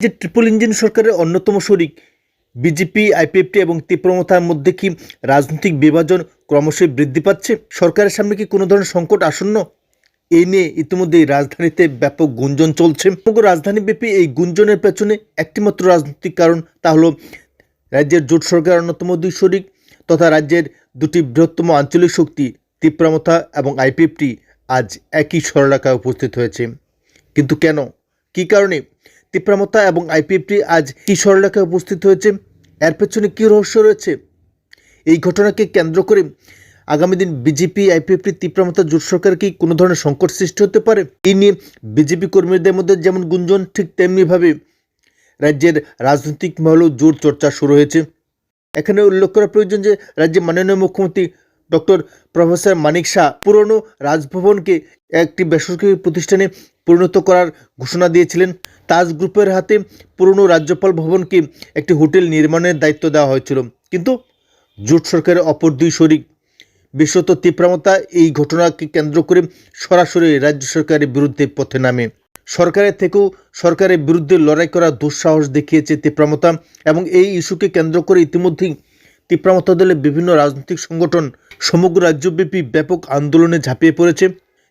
যে triple engine সরকারের অন্যতম শরিক বিজেপি আইপিএফটি এবং তীব্রমতার মধ্যে কি রাজনৈতিক বিভাজন ক্রমশই বৃদ্ধি পাচ্ছে? সরকারের সামনে কি কোনো ধরনের সংকট আসন্ন? এই নিয়ে ইতিমধ্যেই রাজধানীতে ব্যাপক গুঞ্জন চলছে। সমগ্র রাজধানীব্যাপী এই গুঞ্জনের পেছনে একটিমাত্র রাজনৈতিক কারণ তা হলো রাজ্যের জোট সরকারের অন্যতম দুই শরিক তথা রাজ্যের দুটি বৃহত্তম আঞ্চলিক শক্তি তীব্রমতা এবং আইপিএফটি আজ একই সরলাকায় উপস্থিত হয়েছে। কিন্তু কেন? কী কারণে? তীব্রমতা এবং আইপিএফটি আজ কি সরলরেখায় উপস্থিত হয়েছে। এর পেছনে কী রহস্য রয়েছে? এই ঘটনাকে কেন্দ্র করে আগামী দিন বিজেপি, আইপিএফটি তীব্রমতা জোট সরকার কি কোনো ধরনের সংকট সৃষ্টি হতে পারে? এই নিয়ে বিজেপি কর্মীদের মধ্যে যেমন গুঞ্জন, ঠিক তেমনিভাবে রাজ্যের রাজনৈতিক মহলেও জোর চর্চা শুরু হয়েছে। এখানে উল্লেখ করা প্রয়োজন যে রাজ্যের মাননীয় মুখ্যমন্ত্রী ডক্টর প্রফেসর মানিক শাহ পুরনো রাজভবনকে একটি বেসরকারি প্রতিষ্ঠানে পরিণত করার ঘোষণা দিয়েছিলেন। তাজ গ্রুপের হাতে পুরনো রাজ্যপাল ভবনকে একটি হোটেল নির্মাণের দায়িত্ব দেওয়া হয়েছিল। কিন্তু জোট সরকারের অপর দুই শরিক বিশ্বত তীব্রমতা এই ঘটনাকে কেন্দ্র করে সরাসরি রাজ্য সরকারের বিরুদ্ধে পথে নামে। সরকারের থেকেও সরকারের বিরুদ্ধে লড়াই করার দুঃসাহস দেখিয়েছে তীব্রমতা এবং এই ইস্যুকে কেন্দ্র করে ইতিমধ্যেই তীব্রমতা দলের বিভিন্ন রাজনৈতিক সংগঠন সমগ্র রাজ্যব্যাপী ব্যাপক আন্দোলনে ঝাঁপিয়ে পড়েছে।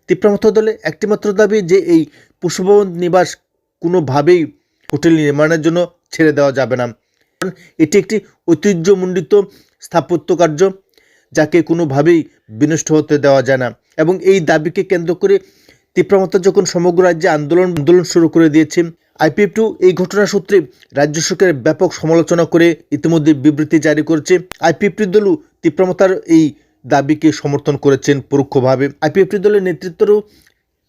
তীব্রমতা দলে একটিমাত্র দাবি যে এই পুষ্পভবন নিবাস কোনোভাবেই হোটেল নির্মাণের জন্য ছেড়ে দেওয়া যাবে না। কারণ এটি একটি ঐতিহ্যমণ্ডিত স্থাপত্য কার্য, যাকে কোনোভাবেই বিনষ্ট হতে দেওয়া যায় না। এবং এই দাবিকে কেন্দ্র করে তীব্রমতা যখন সমগ্র রাজ্যে আন্দোলন আন্দোলন শুরু করে দিয়েছে আইপিএফ টু এই ঘটনা সূত্রে রাজ্য সরকারের ব্যাপক সমালোচনা করে ইতিমধ্যে বিবৃতি জারি করেছে। আইপিএফ আইপিএফটি দলও তীব্রমতার এই দাবিকে সমর্থন করেছেন পরোক্ষভাবে। আইপিএফটি দলের নেতৃত্বরও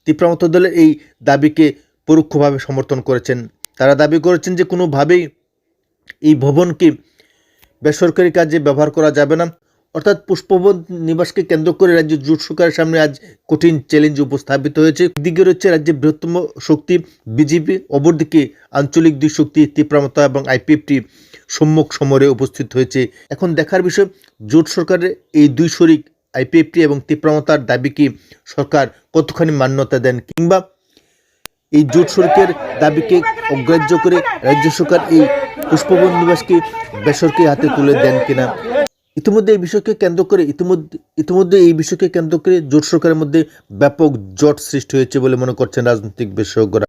তীব্রমতা দলের এই দাবিকে পরোক্ষভাবে সমর্থন করেছেন। তারা দাবি করেছেন যে কোনোভাবেই এই ভবনকে বেসরকারি কাজে ব্যবহার করা যাবে না। অর্থাৎ পুষ্পবন নিবাসকে কেন্দ্র করে রাজ্যের জোট সরকারের সামনে আজ কঠিন চ্যালেঞ্জ উপস্থাপিত হয়েছে। একদিকে রয়েছে রাজ্যের বৃহত্তম শক্তি বিজেপি, অপরদিকে আঞ্চলিক দুই শক্তি তীব্রমতা এবং আইপিএফটি সম্মুখ সমরে উপস্থিত হয়েছে। এখন দেখার বিষয়, জোট সরকারের এই দুই শরিক আইপিএফটি এবং তীব্রমতার দাবিকে সরকার কতখানি মান্যতা দেন কিংবা এই জোট সড়কের দাবিকে অগ্রাহ্য করে রাজ্য সরকার এই পুষ্পবন নিবাসকে বেসরকারি হাতে তুলে দেন কিনা? ইতিমধ্যে এই বিষয়কে কেন্দ্র করে ইতিমধ্যে ইতিমধ্যে এই বিষয়কে কেন্দ্র করে জোট সরকারের মধ্যে ব্যাপক জট সৃষ্টি হয়েছে বলে মনে করছেন রাজনৈতিক বিশেষজ্ঞরা।